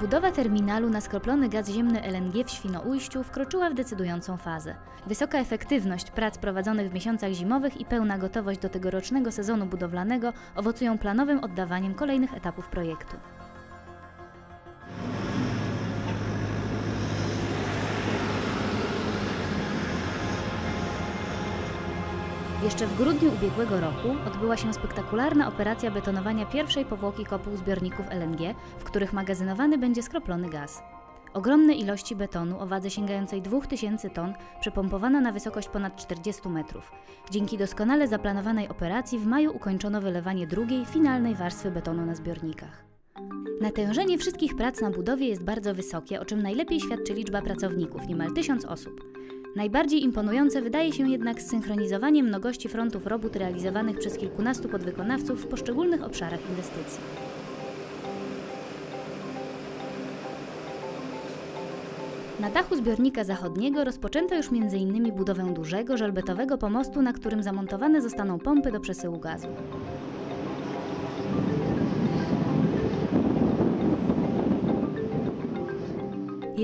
Budowa terminalu na skroplony gaz ziemny LNG w Świnoujściu wkroczyła w decydującą fazę. Wysoka efektywność prac prowadzonych w miesiącach zimowych i pełna gotowość do tegorocznego sezonu budowlanego owocują planowym oddawaniem kolejnych etapów projektu. Jeszcze w grudniu ubiegłego roku odbyła się spektakularna operacja betonowania pierwszej powłoki kopuł zbiorników LNG, w których magazynowany będzie skroplony gaz. Ogromne ilości betonu o wadze sięgającej 2000 ton przepompowana na wysokość ponad 40 metrów. Dzięki doskonale zaplanowanej operacji w maju ukończono wylewanie drugiej, finalnej warstwy betonu na zbiornikach. Natężenie wszystkich prac na budowie jest bardzo wysokie, o czym najlepiej świadczy liczba pracowników, niemal 1000 osób. Najbardziej imponujące wydaje się jednak zsynchronizowanie mnogości frontów robót realizowanych przez kilkunastu podwykonawców w poszczególnych obszarach inwestycji. Na dachu zbiornika zachodniego rozpoczęto już m.in. budowę dużego, żelbetowego pomostu, na którym zamontowane zostaną pompy do przesyłu gazu.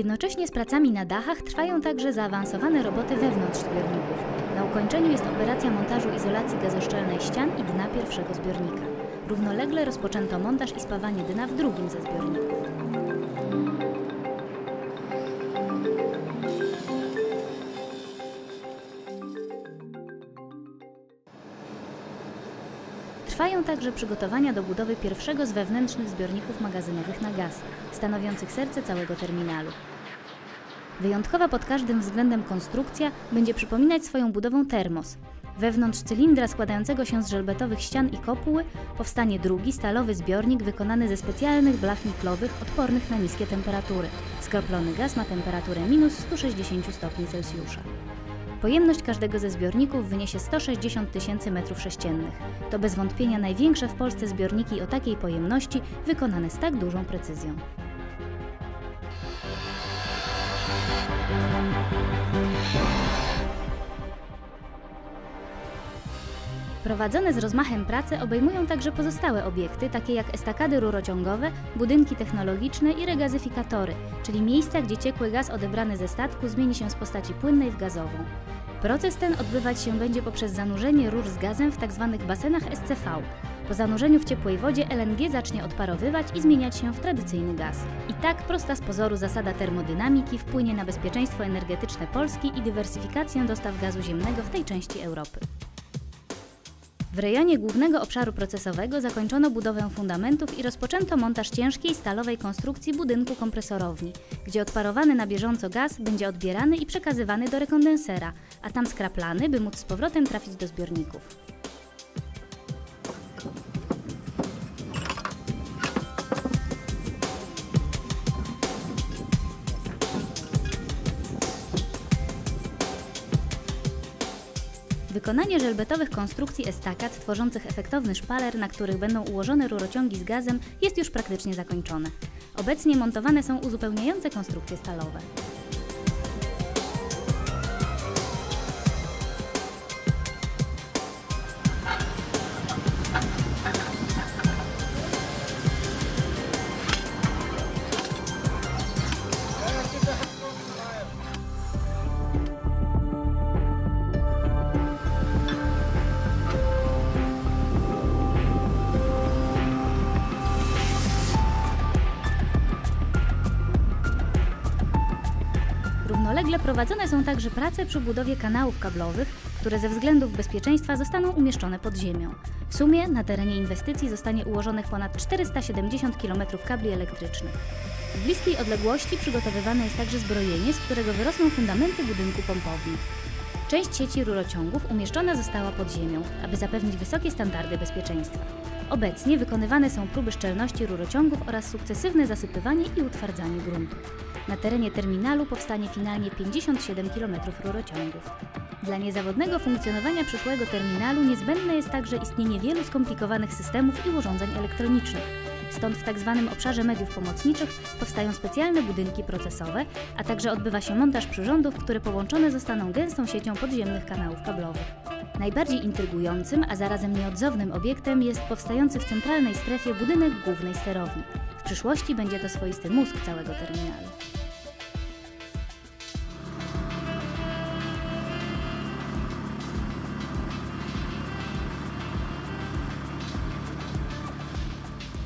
Jednocześnie z pracami na dachach trwają także zaawansowane roboty wewnątrz zbiorników. Na ukończeniu jest operacja montażu izolacji gazoszczelnej ścian i dna pierwszego zbiornika. Równolegle rozpoczęto montaż i spawanie dna w drugim ze zbiorników. Trwają także przygotowania do budowy pierwszego z wewnętrznych zbiorników magazynowych na gaz, stanowiących serce całego terminalu. Wyjątkowa pod każdym względem konstrukcja będzie przypominać swoją budową termos. Wewnątrz cylindra składającego się z żelbetowych ścian i kopuły powstanie drugi stalowy zbiornik wykonany ze specjalnych blach niklowych odpornych na niskie temperatury. Skroplony gaz ma temperaturę minus 160 stopni Celsjusza. Pojemność każdego ze zbiorników wyniesie 160 tysięcy metrów sześciennych. To bez wątpienia największe w Polsce zbiorniki o takiej pojemności, wykonane z tak dużą precyzją. Prowadzone z rozmachem prace obejmują także pozostałe obiekty, takie jak estakady rurociągowe, budynki technologiczne i regazyfikatory, czyli miejsca, gdzie ciekły gaz odebrany ze statku zmieni się z postaci płynnej w gazową. Proces ten odbywać się będzie poprzez zanurzenie rur z gazem w tzw. basenach SCV. Po zanurzeniu w ciepłej wodzie LNG zacznie odparowywać i zmieniać się w tradycyjny gaz. I tak prosta z pozoru zasada termodynamiki wpłynie na bezpieczeństwo energetyczne Polski i dywersyfikację dostaw gazu ziemnego w tej części Europy. W rejonie głównego obszaru procesowego zakończono budowę fundamentów i rozpoczęto montaż ciężkiej stalowej konstrukcji budynku kompresorowni, gdzie odparowany na bieżąco gaz będzie odbierany i przekazywany do rekondensera, a tam skraplany, by móc z powrotem trafić do zbiorników. Wykonanie żelbetowych konstrukcji estakad tworzących efektowny szpaler, na których będą ułożone rurociągi z gazem, jest już praktycznie zakończone. Obecnie montowane są uzupełniające konstrukcje stalowe. Prowadzone są także prace przy budowie kanałów kablowych, które ze względów bezpieczeństwa zostaną umieszczone pod ziemią. W sumie na terenie inwestycji zostanie ułożonych ponad 470 km kabli elektrycznych. W bliskiej odległości przygotowywane jest także zbrojenie, z którego wyrosną fundamenty budynku pompowni. Część sieci rurociągów umieszczona została pod ziemią, aby zapewnić wysokie standardy bezpieczeństwa. Obecnie wykonywane są próby szczelności rurociągów oraz sukcesywne zasypywanie i utwardzanie gruntu. Na terenie terminalu powstanie finalnie 57 km rurociągów. Dla niezawodnego funkcjonowania przyszłego terminalu niezbędne jest także istnienie wielu skomplikowanych systemów i urządzeń elektronicznych. Stąd w tzw. obszarze mediów pomocniczych powstają specjalne budynki procesowe, a także odbywa się montaż przyrządów, które połączone zostaną gęstą siecią podziemnych kanałów kablowych. Najbardziej intrygującym, a zarazem nieodzownym obiektem jest powstający w centralnej strefie budynek głównej sterowni. W przyszłości będzie to swoisty mózg całego terminalu.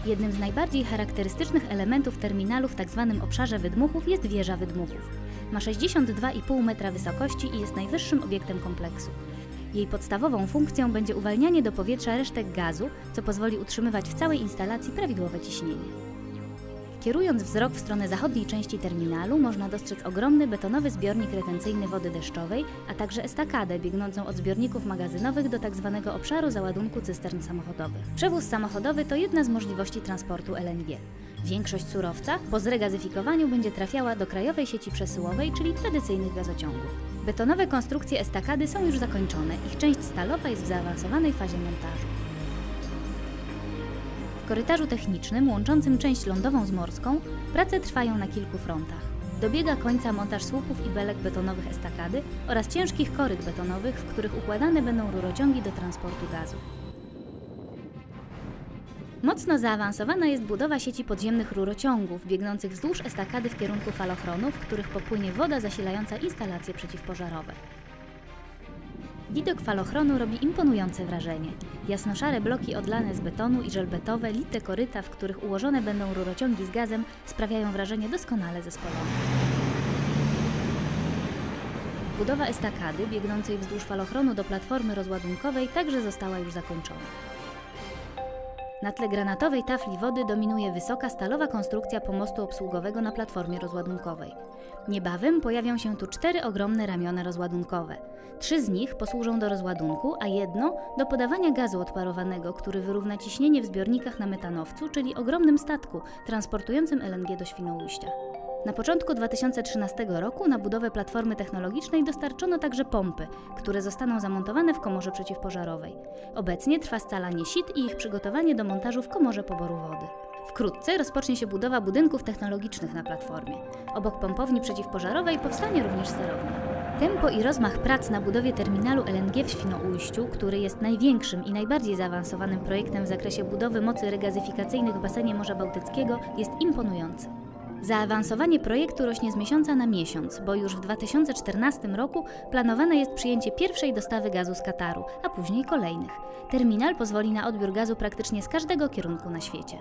Jednym z najbardziej charakterystycznych elementów terminalu w tzw. obszarze wydmuchów jest wieża wydmuchów. Ma 62,5 metra wysokości i jest najwyższym obiektem kompleksu. Jej podstawową funkcją będzie uwalnianie do powietrza resztek gazu, co pozwoli utrzymywać w całej instalacji prawidłowe ciśnienie. Kierując wzrok w stronę zachodniej części terminalu, można dostrzec ogromny betonowy zbiornik retencyjny wody deszczowej, a także estakadę biegnącą od zbiorników magazynowych do tzw. obszaru załadunku cystern samochodowych. Przewóz samochodowy to jedna z możliwości transportu LNG. Większość surowca po zregazyfikowaniu będzie trafiała do krajowej sieci przesyłowej, czyli tradycyjnych gazociągów. Betonowe konstrukcje estakady są już zakończone, ich część stalowa jest w zaawansowanej fazie montażu. W korytarzu technicznym łączącym część lądową z morską prace trwają na kilku frontach. Dobiega końca montaż słupów i belek betonowych estakady oraz ciężkich koryt betonowych, w których układane będą rurociągi do transportu gazu. Mocno zaawansowana jest budowa sieci podziemnych rurociągów biegnących wzdłuż estakady w kierunku falochronu, w których popłynie woda zasilająca instalacje przeciwpożarowe. Widok falochronu robi imponujące wrażenie. Jasnoszare bloki odlane z betonu i żelbetowe, lite koryta, w których ułożone będą rurociągi z gazem, sprawiają wrażenie doskonale zespolone. Budowa estakady biegnącej wzdłuż falochronu do platformy rozładunkowej także została już zakończona. Na tle granatowej tafli wody dominuje wysoka stalowa konstrukcja pomostu obsługowego na platformie rozładunkowej. Niebawem pojawią się tu cztery ogromne ramiona rozładunkowe. Trzy z nich posłużą do rozładunku, a jedno do podawania gazu odparowanego, który wyrówna ciśnienie w zbiornikach na metanowcu, czyli ogromnym statku transportującym LNG do Świnoujścia. Na początku 2013 roku na budowę platformy technologicznej dostarczono także pompy, które zostaną zamontowane w komorze przeciwpożarowej. Obecnie trwa scalanie sit i ich przygotowanie do montażu w komorze poboru wody. Wkrótce rozpocznie się budowa budynków technologicznych na platformie. Obok pompowni przeciwpożarowej powstanie również sterownia. Tempo i rozmach prac na budowie terminalu LNG w Świnoujściu, który jest największym i najbardziej zaawansowanym projektem w zakresie budowy mocy regazyfikacyjnych w basenie Morza Bałtyckiego, jest imponujący. Zaawansowanie projektu rośnie z miesiąca na miesiąc, bo już w 2014 roku planowane jest przyjęcie pierwszej dostawy gazu z Kataru, a później kolejnych. Terminal pozwoli na odbiór gazu praktycznie z każdego kierunku na świecie.